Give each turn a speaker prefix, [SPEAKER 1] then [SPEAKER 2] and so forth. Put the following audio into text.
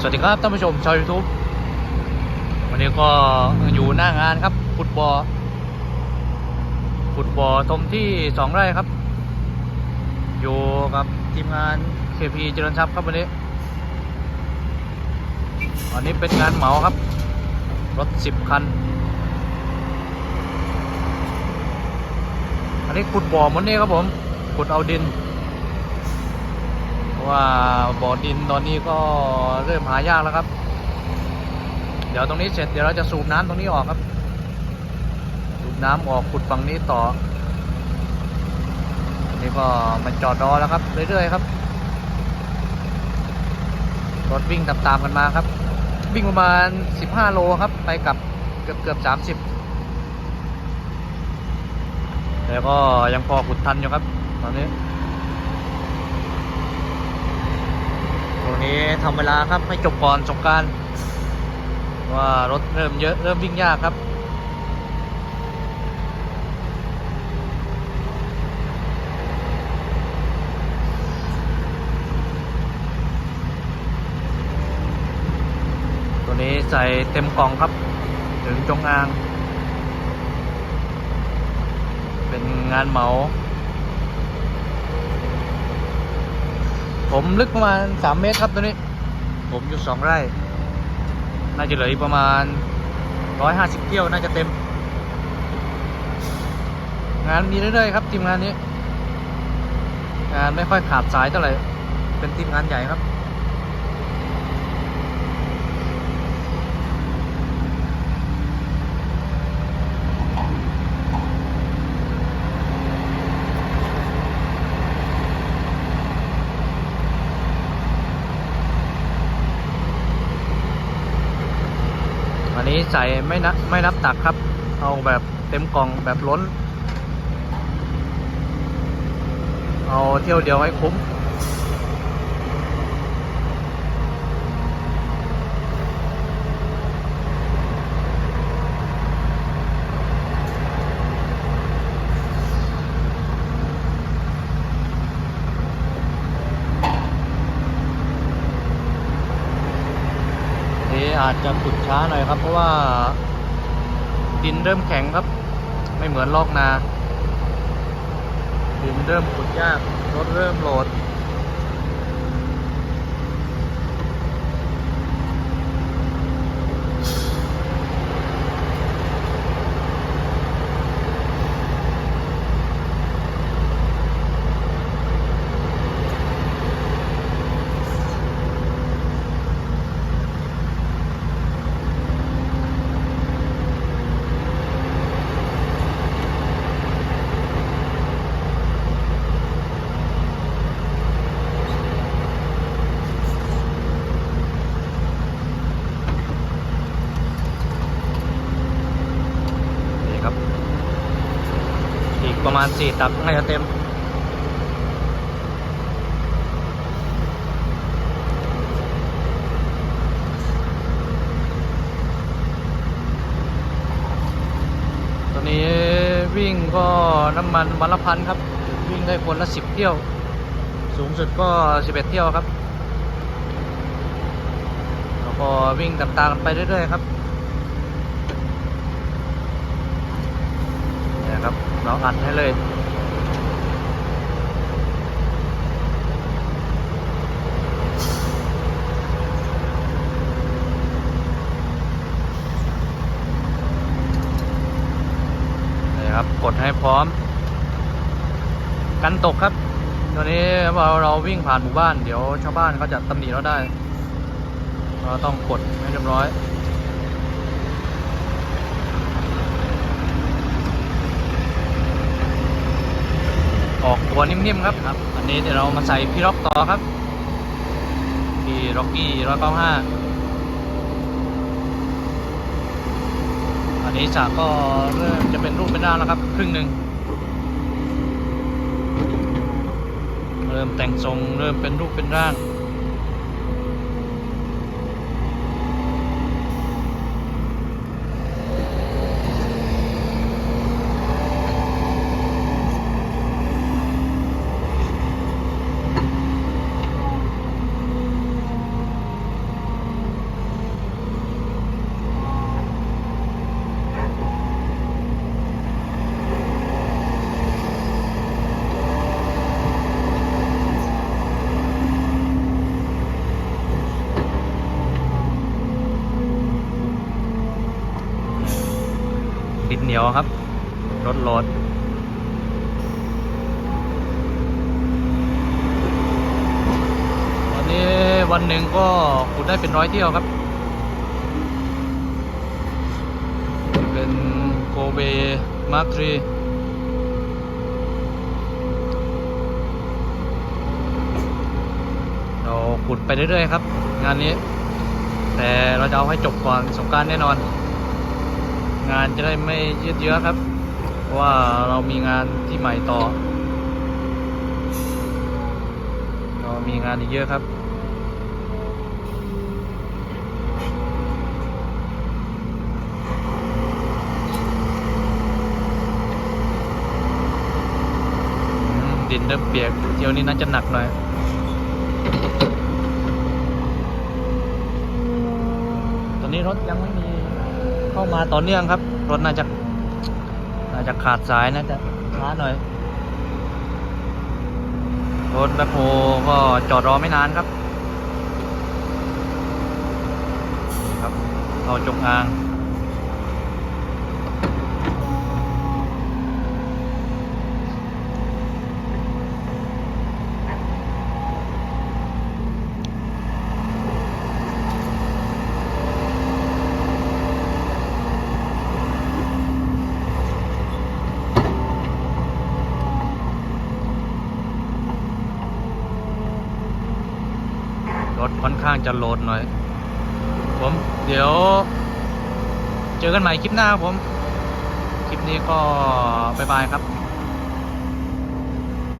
[SPEAKER 1] สวัสดีครับท่านผู้ชมชาว YouTube วันนี้ก็อยู่หน้างานครับฟุตบอลฟุตบอลทมที่สองไร่ครับ อยู่กับทีมงาน KP เจริญทรัพย์ครับวันนี้วันนี้เป็นงานเหมาครับ รถสิบคัน อันนี้ขุดบ่อหมดนี่ครับผมขุดเอาดิน ว่าบ่อดินตอนนี้ก็เริ่มหายากแล้วครับ เดี๋ยวตรงนี้เสร็จเดี๋ยวเราจะสูบน้ำตรงนี้ออกครับ สูบน้ำออกขุดฝั่งนี้ต่อ นี่ก็มันจอดรอแล้วครับ เรื่อยๆครับ รถวิ่งตามๆกันมาครับ วิ่งประมาณ 15 โลครับ ไปกับเกือบเกือบ30แต่ก็ยังพอขุดทันอยู่ครับ ตอนนี้ ตรงนี้ทำเวลาครับให้จบก่อนสงการว่ารถเริ่มเยอะเริ่มวิ่งยากครับตัวนี้ใส่เต็มกล่องครับ ถึงจงอาง เป็นงานเหมา ผมลึกประมาณ 3 เมตรครับตัวนี้ ผมอยู่ 2 ไร่ น่าจะเหลืออีกประมาณ 150 เที่ยวน่าจะเต็ม งานมีเรื่อยๆครับทีมงานนี้ งานไม่ค่อยขาดสายเท่าไหร่ เป็นทีมงานใหญ่ครับ นี้ใส่ไม่นับไม่นับตักครับ เอาแบบเต็มกล่องแบบล้น เอาเที่ยวเดียวให้คุ้ม อาจจะขุดช้าหน่อยครับ เพราะว่าดินเริ่มแข็งครับ ไม่เหมือนลอกนา ดินเริ่มขุดยากรถเริ่มโหลด อีกประมาณสี่ตับน่าจะเต็ม ตอนนี้วิ่งก็น้ำมันวันละพันครับ วิ่งได้คนละสิบเที่ยว สูงสุดก็สิบเอ็ดเที่ยวครับ แล้วก็วิ่งตามๆกันไปเรื่อยๆครับ เรับเราอัดให้เลยนะครับกดให้พร้อม กันตกครับตัวนี้เราเราวิ่งผ่านหมู่บ้าน เดี๋ยวชาวบ้านเขาจะตำหนิเราได้ เราต้องกดให้เรียบร้อย ออกตัวนิ่มๆครับครับ อันนี้เดี๋ยวเรามาใส่พี่ล็อกต่อครับพี่ล็อกกี้ร้อยเก้าห้าอันนี้ฉากก็เริ่มจะเป็นรูปเป็นร่างแล้วครับ ครึ่งหนึ่งเริ่มแต่งทรงเริ่มเป็นรูปเป็นร่าง นียวครับ รถโหลดวันนี้วันหนึ่งก็ขุดได้เป็นร้อยเที่ยวครับ เป็นโกเบมาร์คทรีเราขุดไปเรื่อยๆครับ งานนี้ แต่เราจะเอาให้จบก่อนสงการแน่นอน งานจะได้ไม่ยืดเยื้อครับ เพราะว่าเรามีงานที่ใหม่ต่อ เรามีงานอีกเยอะครับดินเริ่มเปียกเที่ยวนี้น่าจะหนักหน่อยตอนนี้รถยังไม่มี เข้ามาต่อเนื่องครับ รถน่าจะน่าจะขาดสายน่าจะช้าหน่อย รถแบ็คโฮก็จอดรอไม่นานครับ ครับเราจงอาง รถค่อนข้างจะโหลดหน่อย ผมเดี๋ยว เจอกันใหม่คลิปหน้าครับผม คลิปนี้ก็บายบายครับ